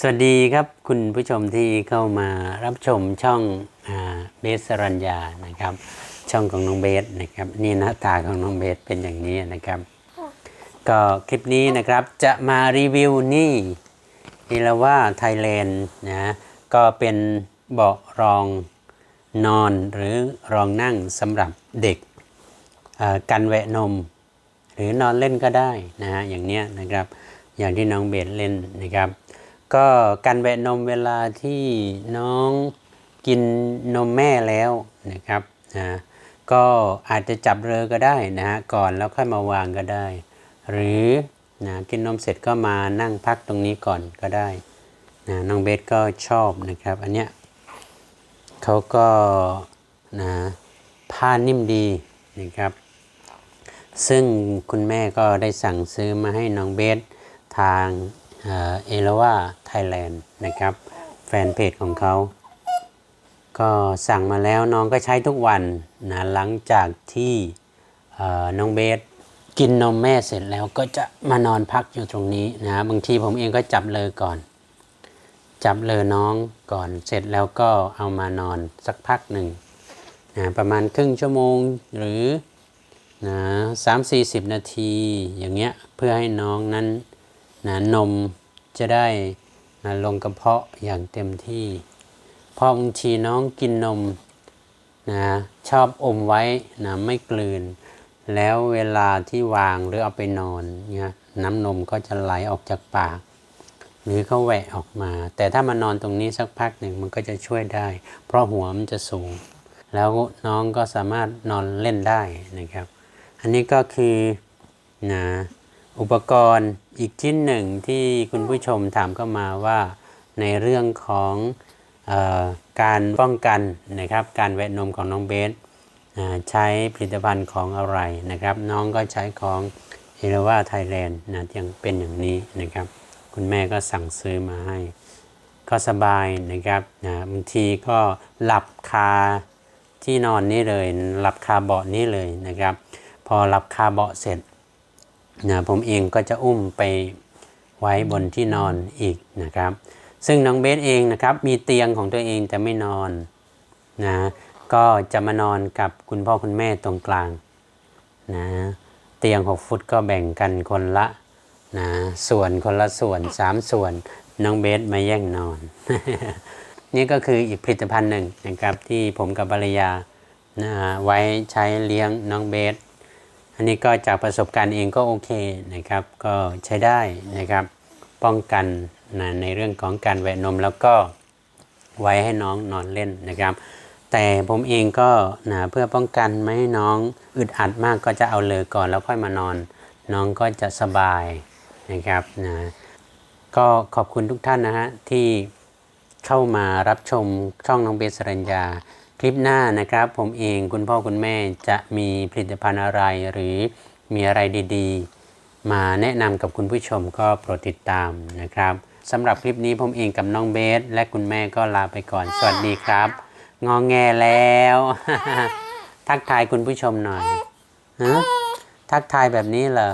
สวัสดีครับคุณผู้ชมที่เข้ามารับชมช่องเบสสรัญญานะครับ ช่องของน้องเบสนะครับ นี่หน้าตาของน้องเบสเป็นอย่างนี้นะครับ ก็คลิปนี้นะครับจะมารีวิวนี่นีลว่าไทยแลนด์นะก็เป็นเบาะรองนอนหรือรองนั่งสำหรับเด็กอ่ากันแหวะนม หรือนอนเล่นก็ได้นะฮะอย่างเนี้ยนะครับ อย่างที่น้องเบสเล่นนะครับ ก็กันแวะนมเวลาที่น้องกินนมแม่แล้วนะครับนะก็อาจจะจับเรือก็ได้นะฮะก่อนแล้วค่อยมาวางก็ได้ หรือนะกินนมเสร็จก็มานั่งพักตรงนี้ก่อนก็ได้นะน้องเบสก็ชอบนะครับ อันเนี้ยเขาก็นะผ้านิ่มดีนะครับ ซึ่งคุณแม่ก็ได้สั่งซื้อมาให้น้องเบสทาง เอลว่าไทยแลนด์นะครับ แฟนเพจของเขา ก็สั่งมาแล้วน้องก็ใช้ทุกวันนะหลังจากที่น้องเบสกินนมแม่เสร็จแล้วก็จะมานอนพักอยู่ตรงนี้นะบางทีผมเองก็จับเลยก่อน จับเลยน้องก่อนเสร็จแล้วก็เอามานอนสักพักหนึ่งนะประมาณครึ่งชั่วโมงหรือนะสามสี่สิบนาทีอย่างเงี้ยเพื่อให้น้องนั้น นะนมจะได้นะลงกระเพาะอย่างเต็มที่พราะบางทีน้องกินนมนะชอบอมไว้นะไม่กลืน แล้วเวลาที่วางหรือเอาไปนอนเนี่ยน้ำนมก็จะไหลออกจากปาก หรือเขาแหวะออกมา แต่ถ้ามานอนตรงนี้สักพักหนึ่งมันก็จะช่วยได้ เพราะหัวมันจะสูง แล้วน้องก็สามารถนอนเล่นได้นะครับ อันนี้ก็คือนะ อุปกรณ์อีกชิ้นหนึ่งที่คุณผู้ชมถามเข้ามาว่าในเรื่องของออการป้องกันนะครับ การแวะนมของน้องเบสใช้ผลิตภัณฑ์ของอะไรนะครับ น้องก็ใช้ของเอราว่าไทยแลนด์นะยังเป็นอย่างนี้นะครับ คุณแม่ก็สั่งซื้อมาให้ ก็สบายนะครับนะบางทีก็หลับคาที่นอนนี้เลย หลับคาเบาะนี้เลยนะครับ พอหลับคาเบาะเสร็จ นะผมเองก็จะอุ้มไปไว้บนที่นอนอีกนะครับ ซึ่งน้องเบสเองนะครับมีเตียงของตัวเองแต่ไม่นอนนะก็จะมานอนกับคุณพ่อคุณแม่ตรงกลางนะเตียง 6 ฟุตก็แบ่งกันคนละนะส่วนคนละส่วน 3 ส่วนน้องเบสมาแย่งนอน นี่ก็คืออีกผลิตภัณฑ์หนึ่งนะครับที่ผมกับภรรยานะไว้ใช้เลี้ยงน้องเบส อันนี้ก็จากประสบการณ์เองก็โอเคนะครับ ก็ใช้ได้นะครับ ป้องกันนะในเรื่องของการแหวะนมแล้วก็ไว้ให้น้องนอนเล่นนะครับ แต่ผมเองก็นะเพื่อป้องกันไม่ให้น้องอึดอัดมากก็จะเอาเลยก่อนแล้วค่อยมานอน น้องก็จะสบายนะครับนะก็ขอบคุณทุกท่านนะฮะที่เข้ามารับชมช่องน้องเบสสรัญญา คลิปหน้านะครับ ผมเองคุณพ่อคุณแม่จะมีผลิตภัณฑ์อะไร หรือมีอะไรดีๆ มาแนะนำกับคุณผู้ชมก็โปรดติดตามนะครับสำหรับคลิปนี้ผมเองกับน้องเบส และคุณแม่ก็ลาไปก่อน สวัสดีครับ งองแงแล้ว ทักทายคุณผู้ชมหน่อยฮะทักทายแบบนี้เหรอ